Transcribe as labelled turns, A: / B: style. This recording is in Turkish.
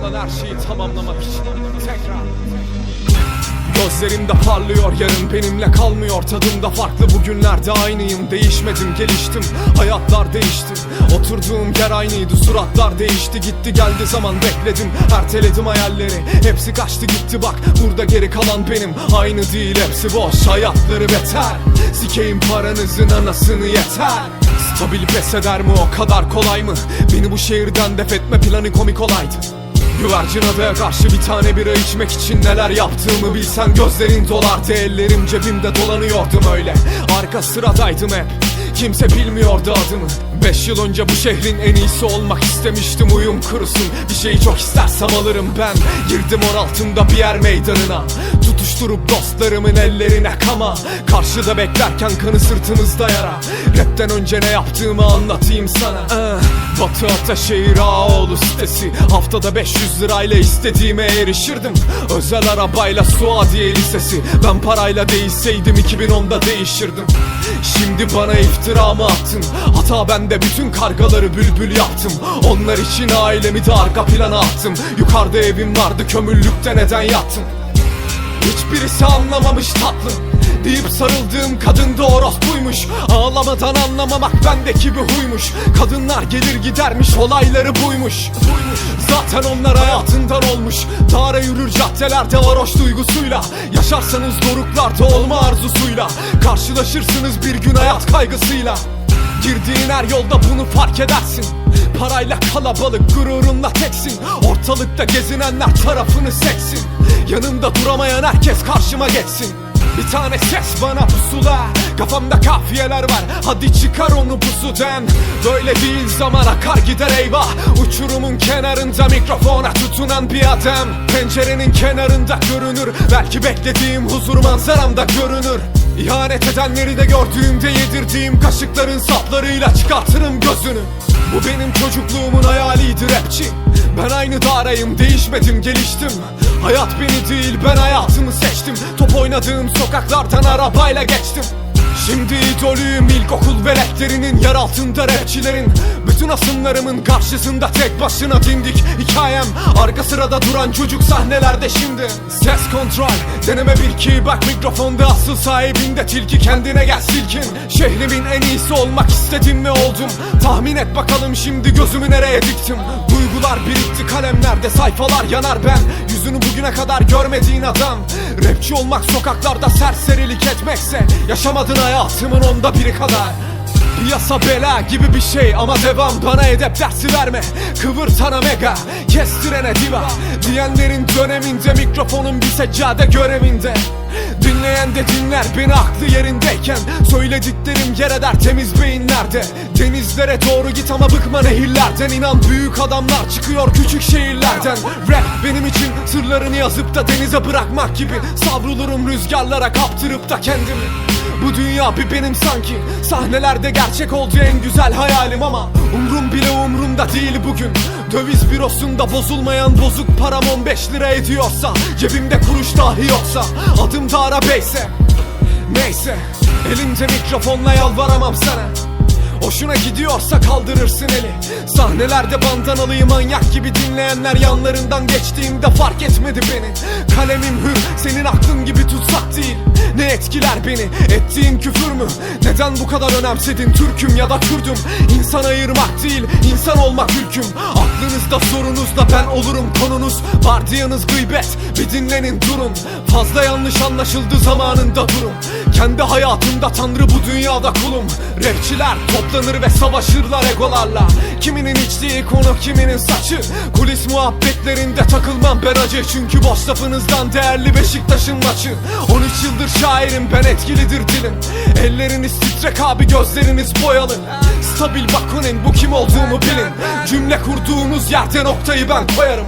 A: kalan her şeyi tamamlamak için. Tekrar. Gözlerimde parlıyor yarın benimle kalmıyor. Tadımda farklı bugünlerde aynıyım. Değişmedim geliştim. Hayatlar değişti. Oturduğum yer aynıydı suratlar değişti. Gitti geldi zaman bekledim. Erteledim hayalleri. Hepsi kaçtı gitti. Bak burada geri kalan benim. Aynı değil hepsi boş. Hayatları beter. Sikeyim paranızın anasını yeter. Stabil pes eder mi? O kadar kolay mı? Beni bu şehirden def etme planı komik olaydı Güvercin adaya karşı bir tane bira içmek için neler yaptığımı bilsen Gözlerin dolardı ellerim cebimde dolanıyordum öyle. Arka sıradaydım hep Kimse bilmiyordu adımı. Beş yıl önce bu şehrin en iyisi olmak istemiştim uyum kurusun. Bir şeyi çok istersem alırım ben. Girdim or altında bir yer meydanına. Tutuşturup dostlarımın ellerine kama. Karşıda beklerken kanı sırtımızda yara. Rapten önce ne yaptığımı anlatayım sana. Ah, Batı Ataşehir Ağoğlu sitesi. Haftada 500 lirayla istediğime erişirdim. Özel arabayla Suadiye Lisesi. Ben parayla değişseydim 2010'da değişirdim. Şimdi bana iftira mı attın. Hata bende bütün kargaları bülbül yaptım. Onlar için ailemi de arka plana attım. Yukarıda evim vardı kömürlükte neden yattım? Hiçbirisi anlamamış tatlım Deyip sarıldığım kadın da orospuymuş Ağlamadan anlamamak bendeki bir huymuş. Kadınlar gelir gidermiş olayları buymuş. Zaten onlar hayatından olmuş. Tara yürür caddelerde varoş duygusuyla. Yaşarsanız doruklarda olma arzusuyla. Karşılaşırsınız bir gün hayat kaygısıyla. Girdiğin her yolda bunu fark edersin. Parayla kalabalık gururunla teksin. Ortalıkta gezinenler tarafını seksin. Yanımda duramayan herkes karşıma geçsin bir tane ses bana pusula Kafamda kafiyeler var. Hadi çıkar onu pusudan Böyle değil zaman akar gider eyvah. Uçurumun kenarında mikrofona tutunan bir adam. Pencerenin kenarında görünür. Belki beklediğim huzur manzaramda görünür. İhanet edenleri de gördüğümde yedirdiğim kaşıkların saplarıyla çıkartırım gözünü Bu benim çocukluğumun hayaliydi rapçi. Ben aynı darayım değişmedim geliştim. Hayat beni değil ben hayatımı seçtim. Top oynadığım sokaklardan arabayla geçtim Şimdi idolüyüm ilkokul veletlerinin Yer altında rapçilerin. Bütün asımlarımın karşısında tek başına dimdik Hikayem. Arka sırada duran çocuk sahnelerde şimdi. Ses kontrol deneme bir ki bak mikrofonda asıl sahibinde tilki. Kendine gel silkin. Şehrimin en iyisi olmak istedim ve oldum. Tahmin et bakalım şimdi gözümü nereye diktim? Duygular birikti kalemlerde sayfalar yanar. Ben Yüzünü bugüne kadar görmediğin adam. Rapçi olmak sokaklarda serserilik etmekse Yaşamadın hayatımın onda biri kadar. Piyasa bela gibi bir şey ama devam Bana edep dersi verme. Kıvırtana mega Kestirene diva. Diyenlerin döneminde mikrofonun bir seccade görevinde. Dinleyen de dinler beni aklı yerindeyken. Söylediklerim yer eder temiz beyinlerde. Denizlere doğru git ama bıkma nehirlerden. İnan büyük adamlar çıkıyor küçük şehirlerden. Rap benim için sırlarını yazıp da denize bırakmak gibi. Savrulurum rüzgarlara kaptırıp da kendimi bu dünya bir benim sanki. Sahnelerde gerçek oldu en güzel hayalim ama Umrum bile umrumda değil bugün. Döviz bürosunda bozulmayan bozuk param 15 lira ediyorsa Cebimde kuruş dahi yoksa Adım da arabeyse Neyse Elimde mikrofonla yalvaramam sana Hoşuna gidiyorsa kaldırırsın eli. Sahnelerde bandanalıyı manyak gibi dinleyenler yanlarından geçtiğimde fark etmedi beni. Kalemim hür senin aklın gibi tutsak değil. Ne etkiler beni? Ettiğin küfür mü? Neden bu kadar önemsedin Türk'üm ya da Kürdüm İnsan ayırmak değil insan olmak ülküm. Aklınızda sorunuzda ben olurum konunuz. Vardiyanız gıybet bir dinlenin durun. Fazla yanlış anlaşıldı zamanında durun Kendi hayatımda tanrı bu dünyada kulum. Rapçiler toplanır ve savaşırlar egolarla. Kiminin içtiği konu kiminin saçı. Kulis muhabbetlerinde takılmam ben acı. Çünkü boş lafınızdan değerli Beşiktaş'ın maçı. 13 yıldır şairim ben etkilidir dilim. Elleriniz titrek abi gözleriniz boyalı. Stabil bakunin bu kim olduğumu bilin. Cümle kurduğunuz yerde noktayı ben koyarım